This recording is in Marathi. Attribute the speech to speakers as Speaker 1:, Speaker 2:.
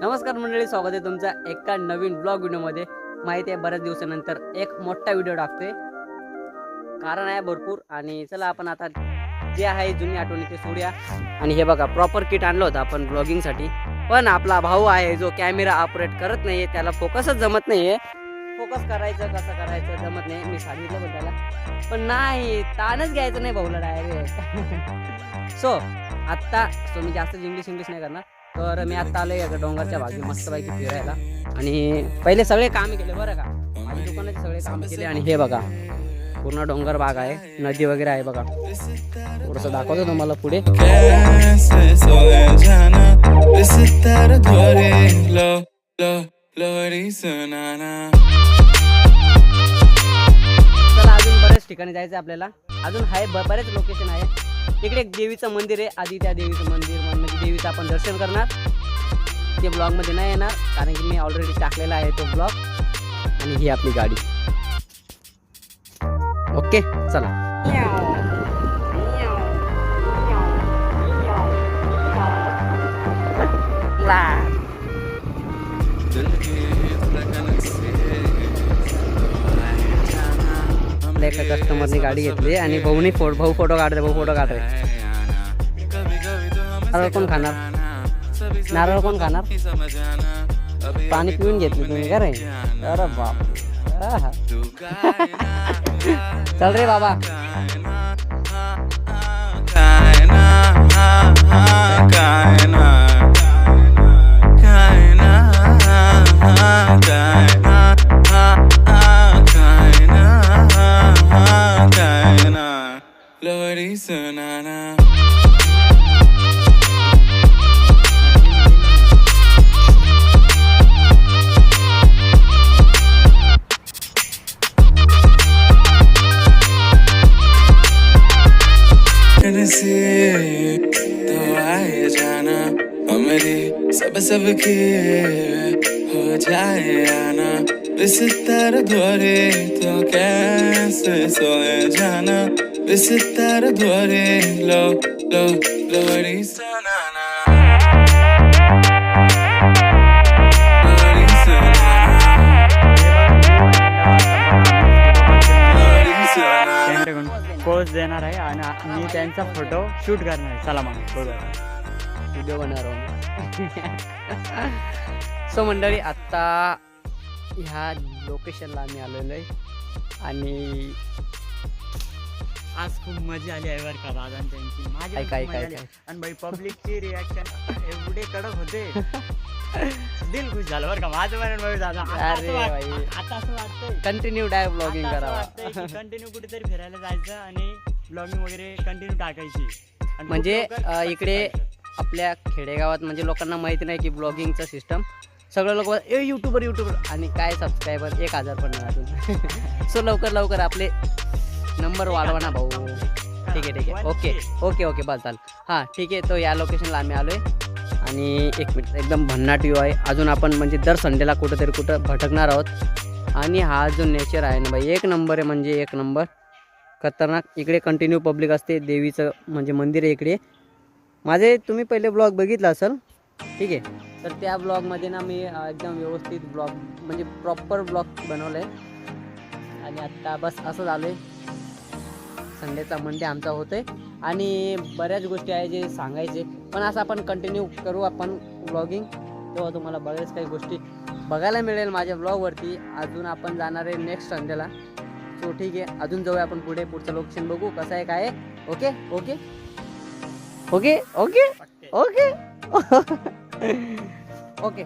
Speaker 1: नमस्कार मंडळी स्वागत आहे तुमचा एका नवीन ब्लॉग व्हिडिओमध्ये माहिती आहे बऱ्याच दिवसानंतर एक मोठा व्हिडिओ टाकतोय. कारण आहे भरपूर आणि चला आपण आता जे आहे जुनी आठवणी ते सोडूया. आणि हे बघा प्रॉपर किट आणलं होतं आपण ब्लॉगिंगसाठी पण आपला भाऊ आहे जो कॅमेरा ऑपरेट करत नाहीये त्याला फोकसच जमत नाहीये. फोकस करायचं कसं करायचं जमत नाही मी सांगितलं पण त्याला. पण नाही ताणच घ्यायचं नाही भाऊला डायरेक्ट सो आत्ता सो मी जास्त इंग्लिश इंग्लिश नाही करणार. तर मी आत्ता आलोय एका डोंगरच्या बाजू मस्तपैकी फिरायला. आणि पहिले सगळे काम केले बरं का? माझ्या दुकानाचे सगळे काम केले आणि हे बघा पूर्ण डोंगर बाग आहे नदी वगैरे आहे बघा. थोडंसं दाखवतो तुम्हाला पुढे. चला अजून बरेच ठिकाणी जायचं आपल्याला. अजून आहे बरेच लोकेशन आहे. इकडे एक देवीचं मंदिर आहे आधी त्या देवीचं मंदिर म्हणजे देवीचं आपण दर्शन करणार. ते ब्लॉगमध्ये नाही येणार कारण की मी ऑलरेडी टाकलेला आहे तो ब्लॉग. आणि ही आपली गाडी. ओके चला. आपल्या कस्टमरनी गाडी घेतली आणि भाऊनी फोटो भाऊ फोटो काढले भाऊ फोटो
Speaker 2: काढले
Speaker 1: नारळ कोण खाणार? नारळ कोण खाणार? पाणी पिऊन घेतली तुम्ही का रे? अरे बाप चल रे बाबा.
Speaker 2: काय ना. लोरी सुनाना से तो आए जाना हमारी सब सब के हो जाए आना बिस्तरद्वारे तो कैसे सोए जाना सुनाना लोरी सुनाना लोरी सुनाना
Speaker 3: त्यांच्याकडून पोच देणार आहे आणि मी त्यांचा फोटो शूट करणार आहे. चला मग बघा
Speaker 1: व्हिडिओ बनवणार सो मंडळी आत्ता ह्या लोकेशनला आम्ही आलेलो आहे. आणि
Speaker 3: आज खूप मजा आली आहे बरं का दादा आणि त्यांची. माझी
Speaker 1: ऐका.
Speaker 3: आणि बाई पब्लिकची रिॲक्शन एवढे कडक होते. दिल खुश झालं बरं का. माझं म्हणून बाई दादा आता
Speaker 1: अरे
Speaker 3: असं वाट-
Speaker 1: बाई.
Speaker 3: आता असं वाटतंय.
Speaker 1: कंटिन्यू डाय ब्लॉगिंग करावा.
Speaker 3: कंटिन्यू कुठेतरी फिरायला जायचं आणि ब्लॉगिंग वगैरे कंटिन्यू टाकायची. आणि खूप
Speaker 1: म्हणजे
Speaker 3: लवकर
Speaker 1: अं, इकडे
Speaker 3: success
Speaker 1: आपल्या खेडेगावात म्हणजे लोकांना माहिती नाही की ब्लॉगिंगचं सिस्टम सगळं लोक ए युट्यूबर युट्यूबर आणि काय सबस्क्रायबर एक हजार पण नाही अजून. सो लवकर लवकर आपले नंबर वाढवा ना भाऊ. ठीक आहे ठीक आहे. Okay okay okay. बस चाल हां ठीक आहे. तो या लोकेशनला आम्ही आलो आहे आणि एक मिनिट एकदम भन्नाट व्ह्यू आहे. अजून आपण म्हणजे दर संडेला कुठंतरी कुठं भटकणार आहोत. आणि हा जो नेचर आहे ना बाई एक नंबर आहे म्हणजे एक नंबर खतरनाक. इकडे कंटिन्यू पब्लिक असते. देवीचं म्हणजे मंदिर आहे इकडे. माझे तुम्ही पहिले ब्लॉग बघितला असेल? ठीक आहे. तर त्या ब्लॉगमध्ये ना मी एकदम व्यवस्थित ब्लॉग म्हणजे प्रॉपर ब्लॉग बनवलं आहे आणि आत्ता बस असं झालं आहे संडेचा मंडे आमचा होतोय. आणि बऱ्याच गोष्टी आहे जे सांगायचे. पण असं आपण कंटिन्यू करू आपण ब्लॉगिंग तेव्हा तुम्हाला बऱ्याच काही गोष्टी बघायला मिळेल माझ्या ब्लॉगवरती अजून आपण जाणार आहे नेक्स्ट संडेला सो ठीक आहे. अजून जाऊया आपण पुढे. पुढचं लोकेशन बघू कसं आहे काय okay okay okay okay. Okay okay